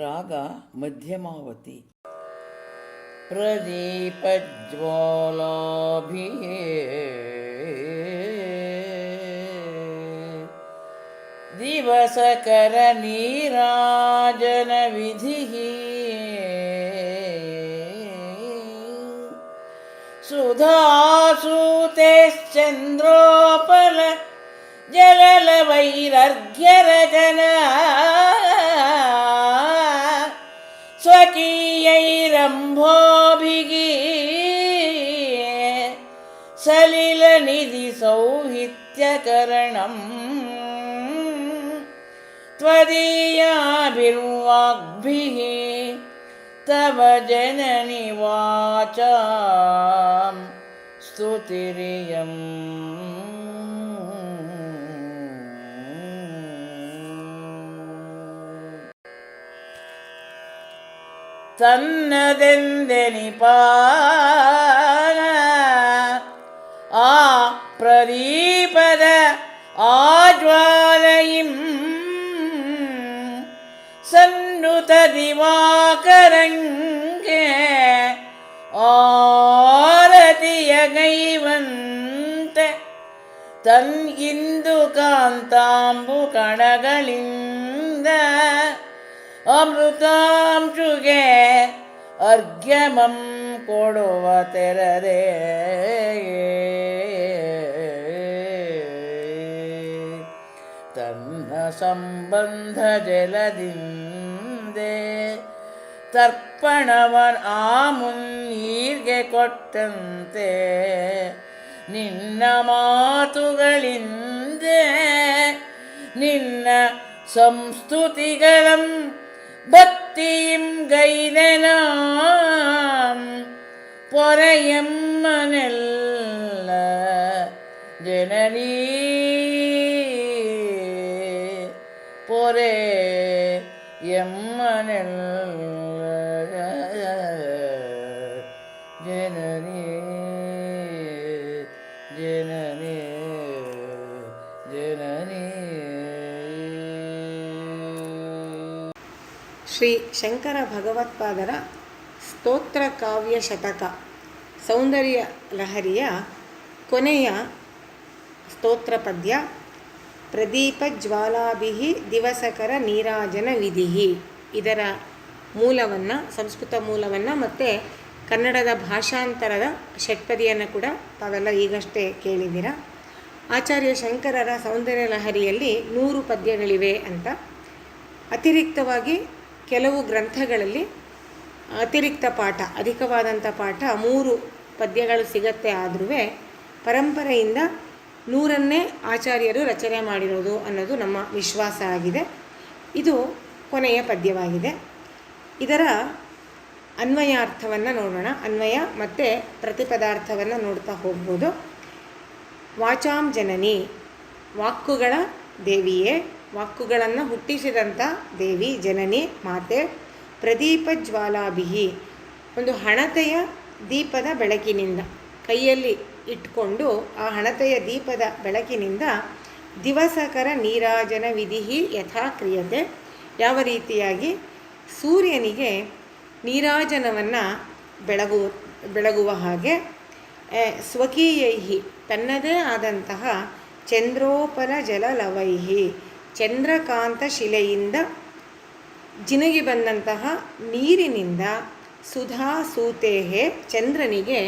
ರಾಗ ಮಧ್ಯಮಾವತಿ प्रदीपज्वालाभिः दिवसकरनीराजनविधिः सुधासूतेश्चन्द्रोपल जललवैरर्घ्यरजना स्वकीयैरम्भोभिगी सलिलनिधिसौहित्यकरणम् त्वदीयाभिर्वाग्भिः तव जननि वाचां स्तुतिरियम् ತನ್ನದೆಂದೆನಿಪಾನ ಆ ಪ್ರದೀಪದ ಆಜ್ವಾಲಯಿಂ ಸನ್ನುತ ದಿವಾಕರಂಗೆ ಆರತಿಯ ಗೈವಂತೆ ತನ್ ಇಂದು ಕಾಂತಾಂಬು ಕಣಗಳಿಂದ ಅಮೃತಾಂಶುಗೆ ಅರ್ಘ್ಯಮಂ ಕೊಡುವ ತೆರದೆ. ತನ್ನ ಸಂಬಂಧ ಜಲದಿಂದೆ ತರ್ಪಣವನ್ ಆ ಮುನ್ನೀರ್ಗೆ ಕೊಟ್ಟಂತೆ. ನಿನ್ನ ಮಾತುಗಳಿಂದೆ ನಿನ್ನ ಸಂಸ್ತುತಿಗಳಂ பொத்தியும் கைதலாம் பொறையம்மனல்ல ஜனனி பொறே எம்மனல்ல ಶ್ರೀ ಶಂಕರ ಭಗವತ್ಪಾದರ ಸ್ತೋತ್ರ ಕಾವ್ಯ ಶತಕ ಸೌಂದರ್ಯ ಲಹರಿಯ ಕೊನೆಯ ಸ್ತೋತ್ರ ಪದ್ಯ, ಪ್ರದೀಪ ಜ್ವಾಲಾಭಿಹಿ ದಿವಸಕರ ನೀರಾಜನ ವಿಧಿಹಿ. ಇದರ ಮೂಲವನ್ನು, ಸಂಸ್ಕೃತ ಮೂಲವನ್ನು ಮತ್ತು ಕನ್ನಡದ ಭಾಷಾಂತರದ ಷಟ್ಪದಿಯನ್ನು ಕೂಡ ತಾವೆಲ್ಲ ಈಗಷ್ಟೇ ಕೇಳಿದ್ದೀರ? ಆಚಾರ್ಯ ಶಂಕರರ ಸೌಂದರ್ಯ ಲಹರಿಯಲ್ಲಿ ನೂರು ಪದ್ಯಗಳಿವೆ ಅಂತ. ಅತಿರಿಕ್ತವಾಗಿ ಕೆಲವು ಗ್ರಂಥಗಳಲ್ಲಿ ಅತಿರಿಕ್ತ ಪಾಠ ಅಧಿಕವಾದಂಥ ಪಾಠ ಮೂರು ಪದ್ಯಗಳು ಸಿಗತ್ತೆ ಆದ್ರೂ ಪರಂಪರೆಯಿಂದ ನೂರನ್ನೇ ಆಚಾರ್ಯರು ರಚನೆ ಮಾಡಿರೋದು ಅನ್ನೋದು ನಮ್ಮ ವಿಶ್ವಾಸ ಆಗಿದೆ. ಇದು ಕೊನೆಯ ಪದ್ಯವಾಗಿದೆ. ಇದರ ಅನ್ವಯಾರ್ಥವನ್ನು ನೋಡೋಣ. ಅನ್ವಯ ಮತ್ತು ಪ್ರತಿಪದಾರ್ಥವನ್ನು ನೋಡ್ತಾ ಹೋಗ್ಬೋದು. ವಾಚಾಂ ಜನನಿ, ವಾಕ್ಕುಗಳ ದೇವಿಯೇ ವಾಕ್ಕುಗಳನ್ನು ಹುಟ್ಟಿಸಿದಂಥ ದೇವಿ, ಜನನಿ, ಮಾತೆ, ಪ್ರದೀಪ ಜ್ವಾಲಾಭಿಹಿ, ಒಂದು ಹಣತೆಯ ದೀಪದ ಬೆಳಕಿನಿಂದ, ಕೈಯಲ್ಲಿ ಇಟ್ಕೊಂಡು ಆ ಹಣತೆಯ ದೀಪದ ಬೆಳಕಿನಿಂದ ದಿವಸಕರ ನೀರಾಜನ ವಿಧಿ ಯಥಾ ಕ್ರಿಯತೆ. ಯಾವ ರೀತಿಯಾಗಿ? ಸೂರ್ಯನಿಗೆ ನೀರಾಜನವನ್ನು ಬೆಳಗು, ಬೆಳಗುವ ಹಾಗೆ ಸ್ವಕೀಯೈಹಿ, ತನ್ನದೇ ಆದಂತಹ ಚಂದ್ರೋಪರ ಜಲಲವೈಹಿ ಚಂದ್ರಕಾಂತ ಶಿಲೆಯಿಂದ ಜಿನುಗಿ ಬಂದಂತಹ ನೀರಿನಿಂದ ಸುಧಾ ಸೂತೇಹೆ ಚಂದ್ರನಿಗೆ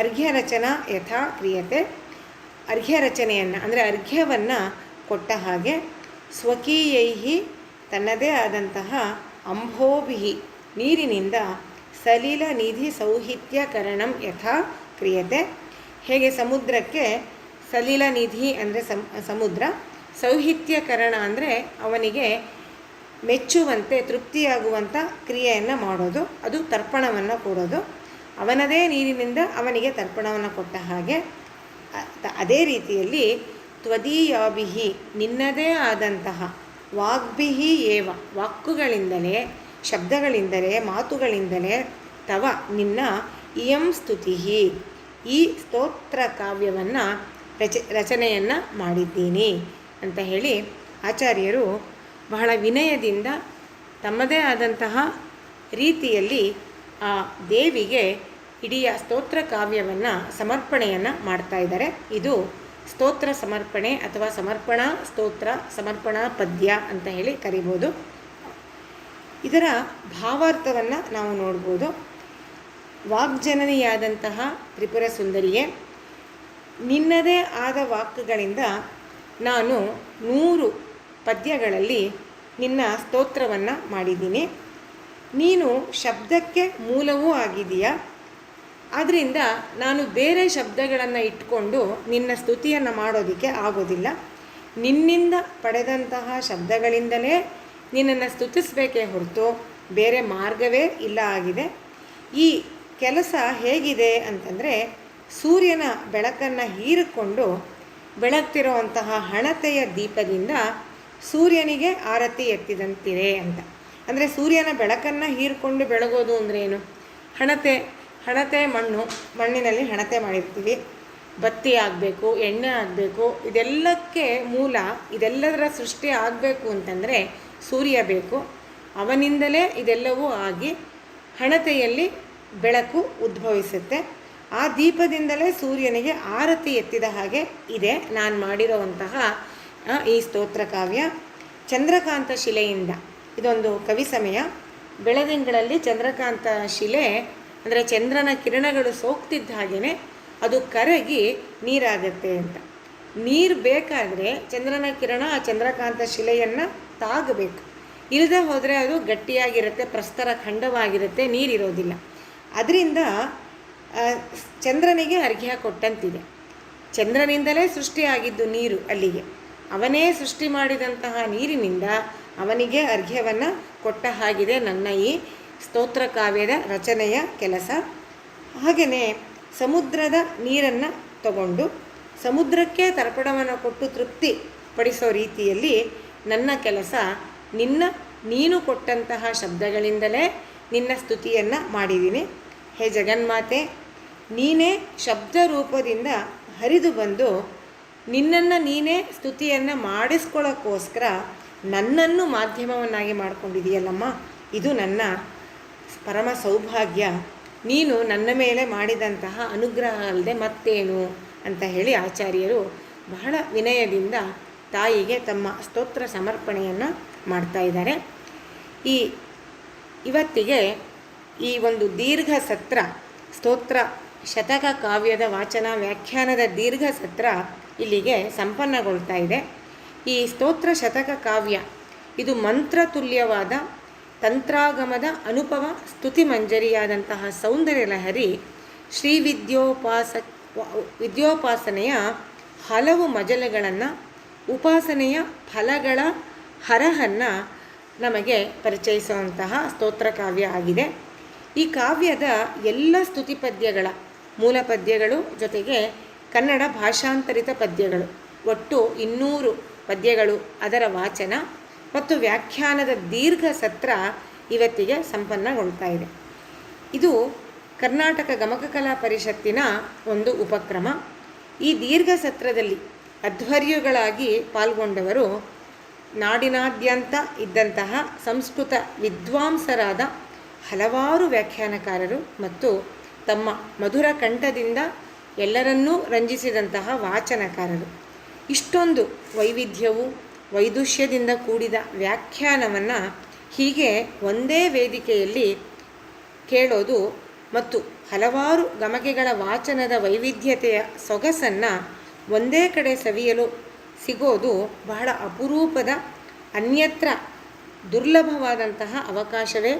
ಅರ್ಘ್ಯರಚನಾ ಯಥಾ ಕ್ರಿಯತೆ. ಅರ್ಘ್ಯರಚನೆಯನ್ನು ಅಂದರೆ ಅರ್ಘ್ಯವನ್ನು ಕೊಟ್ಟ ಹಾಗೆ ಸ್ವಕೀಯೈಹಿ ತನ್ನದೇ ಆದಂತಹ ಅಂಭೋಭಿ ನೀರಿನಿಂದ ಸಲೀಲ ನಿಧಿ ಸೌಹಿತ್ಯಕರಣಂ ಯಥಾ ಕ್ರಿಯತೆ. ಹೇಗೆ ಸಮುದ್ರಕ್ಕೆ ಸಲೀಲ ನಿಧಿ ಅಂದರೆ ಸಮ್, ಸಮುದ್ರ ಸೌಹಿತ್ಯಕರಣ ಅಂದರೆ ಅವನಿಗೆ ಮೆಚ್ಚುವಂತೆ ತೃಪ್ತಿಯಾಗುವಂಥ ಕ್ರಿಯೆಯನ್ನು ಮಾಡೋದು, ಅದು ತರ್ಪಣವನ್ನು ಕೊಡೋದು. ಅವನದೇ ನೀರಿನಿಂದ ಅವನಿಗೆ ತರ್ಪಣವನ್ನು ಕೊಟ್ಟ ಹಾಗೆ ಅದೇ ರೀತಿಯಲ್ಲಿ ತ್ವದೀಯಾಭಿಹಿ, ನಿನ್ನದೇ ಆದಂತಹ ವಾಗ್ಭಿಹಿ ಏವ, ವಾಕ್ಕುಗಳಿಂದಲೇ, ಶಬ್ದಗಳಿಂದಲೇ, ಮಾತುಗಳಿಂದಲೇ ತವ ನಿನ್ನ ಇಯಂ ಸ್ತುತಿ ಈ ಸ್ತೋತ್ರ ಕಾವ್ಯವನ್ನು ರಚ, ರಚನೆಯನ್ನು ಮಾಡಿದ್ದೀನಿ. ಅಂತ ಹೇಳಿ ಆಚಾರ್ಯರು ಬಹಳ ವಿನಯದಿಂದ ತಮ್ಮದೇ ಆದಂತಹ ರೀತಿಯಲ್ಲಿ ಆ ದೇವಿಗೆ ಇಡೀ ಸ್ತೋತ್ರ ಕಾವ್ಯವನ್ನು ಸಮರ್ಪಣೆಯನ್ನು ಮಾಡ್ತಾ ಇದ್ದಾರೆ. ಇದು ಸ್ತೋತ್ರ ಸಮರ್ಪಣೆ ಅಥವಾ ಸಮರ್ಪಣಾ ಸ್ತೋತ್ರ, ಸಮರ್ಪಣಾ ಪದ್ಯ ಅಂತ ಹೇಳಿ ಕರಿಬೋದು. ಇದರ ಭಾವಾರ್ಥವನ್ನು ನಾವು ನೋಡ್ಬೋದು. ವಾಗ್ಜನನಿಯಾದಂತಹ ತ್ರಿಪುರ ಸುಂದರಿಯೇ ನಿನ್ನದೇ ಆದ ವಾಕ್ಗಳಿಂದ ನಾನು ನೂರು ಪದ್ಯಗಳಲ್ಲಿ ನಿನ್ನ ಸ್ತೋತ್ರವನ್ನು ಮಾಡಿದ್ದೀನಿ. ನೀನು ಶಬ್ದಕ್ಕೆ ಮೂಲವೂ ಆಗಿದೆಯಾ ಆದ್ದರಿಂದ ನಾನು ಬೇರೆ ಶಬ್ದಗಳನ್ನು ಇಟ್ಕೊಂಡು ನಿನ್ನ ಸ್ತುತಿಯನ್ನು ಮಾಡೋದಕ್ಕೆ ಆಗೋದಿಲ್ಲ. ನಿನ್ನಿಂದ ಪಡೆದಂತಹ ಶಬ್ದಗಳಿಂದಲೇ ನಿನ್ನನ್ನು ಸ್ತುತಿಸಬೇಕೇ ಹೊರತು ಬೇರೆ ಮಾರ್ಗವೇ ಇಲ್ಲ ಆಗಿದೆ. ಈ ಕೆಲಸ ಹೇಗಿದೆ ಅಂತಂದರೆ ಸೂರ್ಯನ ಬೆಳಕನ್ನು ಹೀರಿಕೊಂಡು ಬೆಳಗ್ತಿರುವಂತಹ ಹಣತೆಯ ದೀಪದಿಂದ ಸೂರ್ಯನಿಗೆ ಆರತಿ ಎತ್ತಿದಂತಿದೆ ಅಂತ. ಅಂದರೆ ಸೂರ್ಯನ ಬೆಳಕನ್ನು ಹೀರಿಕೊಂಡು ಬೆಳಗೋದು ಅಂದರೆ ಏನು? ಹಣತೆ ಹಣತೆ ಮಣ್ಣು, ಮಣ್ಣಿನಲ್ಲಿ ಹಣತೆ ಮಾಡಿರ್ತೀವಿ. ಬತ್ತಿ ಆಗಬೇಕು, ಎಣ್ಣೆ ಆಗಬೇಕು, ಇದೆಲ್ಲಕ್ಕೆ ಮೂಲ, ಇದೆಲ್ಲದರ ಸೃಷ್ಟಿ ಆಗಬೇಕು ಅಂತಂದರೆ ಸೂರ್ಯ ಬೇಕು. ಅವನಿಂದಲೇ ಇದೆಲ್ಲವೂ ಆಗಿ ಹಣತೆಯಲ್ಲಿ ಬೆಳಕು ಉದ್ಭವಿಸುತ್ತೆ. ಆ ದೀಪದಿಂದಲೇ ಸೂರ್ಯನಿಗೆ ಆರತಿ ಎತ್ತಿದ ಹಾಗೆ ಇದೆ. ನಾನು ಮಾಡಿರುವಂತಹ ಈ ಸ್ತೋತ್ರ ಕಾವ್ಯ ಚಂದ್ರಕಾಂತ ಶಿಲೆಯಿಂದ. ಇದೊಂದು ಕವಿ ಸಮಯ. ಬೆಳದಿಂಗಳಲ್ಲಿ ಚಂದ್ರಕಾಂತ ಶಿಲೆ, ಅಂದರೆ ಚಂದ್ರನ ಕಿರಣಗಳು ಸೋಕ್ತಿದ್ದ ಹಾಗೆಯೇ ಅದು ಕರಗಿ ನೀರಾಗತ್ತೆ ಅಂತ. ನೀರು ಬೇಕಾದರೆ ಚಂದ್ರನ ಕಿರಣ ಆ ಚಂದ್ರಕಾಂತ ಶಿಲೆಯನ್ನು ತಾಗಬೇಕು. ಇಲ್ಲದೆ ಹೋದರೆ ಅದು ಗಟ್ಟಿಯಾಗಿರುತ್ತೆ, ಪ್ರಸ್ತರ ಖಂಡವಾಗಿರುತ್ತೆ, ನೀರಿರೋದಿಲ್ಲ. ಅದರಿಂದ ಚಂದ್ರನಿಗೆ ಅರ್ಘ್ಯ ಕೊಟ್ಟಂತಿದೆ. ಚಂದ್ರನಿಂದಲೇ ಸೃಷ್ಟಿಯಾಗಿದ್ದು ನೀರು ಅಲ್ಲಿಗೆ. ಅವನೇ ಸೃಷ್ಟಿ ಮಾಡಿದಂತಹ ನೀರಿನಿಂದ ಅವನಿಗೆ ಅರ್ಘ್ಯವನ್ನು ಕೊಟ್ಟ ಹಾಗಿದೆ ನನ್ನ ಈ ಸ್ತೋತ್ರ ಕಾವ್ಯದ ರಚನೆಯ ಕೆಲಸ. ಹಾಗೆಯೇ ಸಮುದ್ರದ ನೀರನ್ನು ತಗೊಂಡು ಸಮುದ್ರಕ್ಕೆ ತರ್ಪಣವನ್ನು ಕೊಟ್ಟು ತೃಪ್ತಿ ಪಡಿಸೋ ರೀತಿಯಲ್ಲಿ ನನ್ನ ಕೆಲಸ ನಿನ್ನ ನೀನು ಕೊಟ್ಟಂತಹ ಶಬ್ದಗಳಿಂದಲೇ ನಿನ್ನ ಸ್ತುತಿಯನ್ನು ಮಾಡಿದ್ದೀನಿ. ಹೇ ಜಗನ್ಮಾತೆ ನೀನೇ ಶಬ್ದ ರೂಪದಿಂದ ಹರಿದು ಬಂದು ನಿನ್ನನ್ನು ನೀನೇ ಸ್ತುತಿಯನ್ನು ಮಾಡಿಸ್ಕೊಳ್ಳೋಕ್ಕೋಸ್ಕರ ನನ್ನನ್ನು ಮಾಧ್ಯಮವನ್ನಾಗಿ ಮಾಡಿಕೊಂಡಿದೆಯಲ್ಲಮ್ಮ? ಇದು ನನ್ನ ಪರಮ ಸೌಭಾಗ್ಯ. ನೀನು ನನ್ನ ಮೇಲೆ ಮಾಡಿದಂತಹ ಅನುಗ್ರಹ ಅಲ್ಲದೆ ಮತ್ತೇನು? ಅಂತ ಹೇಳಿ ಆಚಾರ್ಯರು ಬಹಳ ವಿನಯದಿಂದ ತಾಯಿಗೆ ತಮ್ಮ ಸ್ತೋತ್ರ ಸಮರ್ಪಣೆಯನ್ನು ಮಾಡ್ತಾ ಇದ್ದಾರೆ. ಈ ಇವತ್ತಿಗೆ ಈ ಒಂದು ದೀರ್ಘ ಸತ್ರ ಸ್ತೋತ್ರ ಶತಕ ಕಾವ್ಯದ ವಾಚನ ವ್ಯಾಖ್ಯಾನದ ದೀರ್ಘ ಸತ್ರ ಇಲ್ಲಿಗೆ ಸಂಪನ್ನಗೊಳ್ತಾ ಇದೆ. ಈ ಸ್ತೋತ್ರ ಶತಕ ಕಾವ್ಯ, ಇದು ಮಂತ್ರತುಲ್ಯವಾದ ತಂತ್ರಾಗಮದ ಅನುಪವ ಸ್ತುತಿ ಮಂಜರಿಯಾದಂತಹ ಸೌಂದರ್ಯ ಲಹರಿ ಶ್ರೀ ವಿದ್ಯೋಪಾಸ ವಿದ್ಯೋಪಾಸನೆಯ ಹಲವು ಮಜಲುಗಳನ್ನು, ಉಪಾಸನೆಯ ಫಲಗಳ ಹರಹನ್ನು ನಮಗೆ ಪರಿಚಯಿಸುವಂತಹ ಸ್ತೋತ್ರ ಕಾವ್ಯ ಆಗಿದೆ. ಈ ಕಾವ್ಯದ ಎಲ್ಲ ಸ್ತುತಿ ಪದ್ಯಗಳ ಮೂಲ ಪದ್ಯಗಳು ಜೊತೆಗೆ ಕನ್ನಡ ಭಾಷಾಂತರಿತ ಪದ್ಯಗಳು. ಒಟ್ಟು ಇನ್ನೂರು ಪದ್ಯಗಳು ಅದರ ವಾಚನ ಮತ್ತು ವ್ಯಾಖ್ಯಾನದ ದೀರ್ಘ ಸತ್ರ ಇವತ್ತಿಗೆ ಸಂಪನ್ನಗೊಳ್ತಾ ಇದೆ. ಇದು ಕರ್ನಾಟಕ ಗಮಕಕಲಾ ಪರಿಷತ್ತಿನ ಒಂದು ಉಪಕ್ರಮ. ಈ ದೀರ್ಘ ಸತ್ರದಲ್ಲಿ ಅಧ್ವರ್ಯುಗಳಾಗಿ ಪಾಲ್ಗೊಂಡವರು ನಾಡಿನಾದ್ಯಂತ ಇದ್ದಂತಹ ಸಂಸ್ಕೃತ ವಿದ್ವಾಂಸರಾದ ಹಲವಾರು ವ್ಯಾಖ್ಯಾನಕಾರರು ಮತ್ತು ತಮ್ಮ ಮಧುರ ಕಂಠದಿಂದ ಎಲ್ಲರನ್ನೂ ರಂಜಿಸಿದಂತಹ ವಾಚನಕಾರರು. ಇಷ್ಟೊಂದು ವೈವಿಧ್ಯವು ವೈದುಷ್ಯದಿಂದ ಕೂಡಿದ ವ್ಯಾಖ್ಯಾನವನ್ನು ಹೀಗೆ ಒಂದೇ ವೇದಿಕೆಯಲ್ಲಿ ಕೇಳೋದು ಮತ್ತು ಹಲವಾರು ಗಮಕೆಗಳ ವಾಚನದ ವೈವಿಧ್ಯತೆಯ ಸೊಗಸನ್ನು ಒಂದೇ ಕಡೆ ಸವಿಯಲು ಸಿಗೋದು ಬಹಳ ಅಪರೂಪದ, ಅನ್ಯತ್ರ ದುರ್ಲಭವಾದಂತಹ ಅವಕಾಶವೇ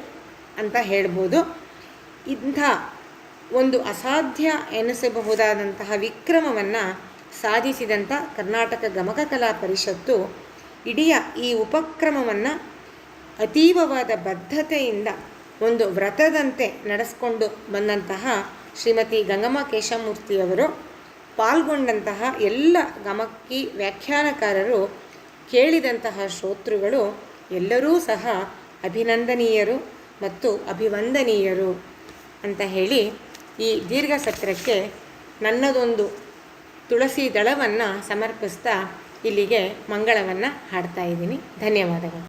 ಅಂತ ಹೇಳ್ಬೋದು. ಇಂಥ ಒಂದು ಅಸಾಧ್ಯ ಎನಿಸಬಹುದಾದಂತಹ ವಿಕ್ರಮವನ್ನು ಸಾಧಿಸಿದಂಥ ಕರ್ನಾಟಕ ಗಮಕ ಕಲಾ ಪರಿಷತ್ತು ಇಡೀ ಈ ಉಪಕ್ರಮವನ್ನು ಅತೀವವಾದ ಬದ್ಧತೆಯಿಂದ ಒಂದು ವ್ರತದಂತೆ ನಡೆಸ್ಕೊಂಡು ಬಂದಂತಹ ಶ್ರೀಮತಿ ಗಂಗಮ್ಮ ಕೇಶಮೂರ್ತಿಯವರು ಪಾಲ್ಗೊಂಡಂತಹ ಎಲ್ಲ ಗಮಕಿ ವ್ಯಾಖ್ಯಾನಕಾರರು ಕೇಳಿದಂತಹ ಶ್ರೋತೃಗಳು ಎಲ್ಲರೂ ಸಹ ಅಭಿನಂದನೀಯರು ಮತ್ತು ಅಭಿವಂದನೀಯರು ಅಂತ ಹೇಳಿ ಈ ದೀರ್ಘ ಸತ್ರಕ್ಕೆ ನನ್ನದೊಂದು ತುಳಸಿ ದಳವನ್ನು ಸಮರ್ಪಿಸ್ತಾ ಇಲ್ಲಿಗೆ ಮಂಗಳವನ್ನು ಹಾಡ್ತಾ ಇದ್ದೀನಿ. ಧನ್ಯವಾದಗಳು.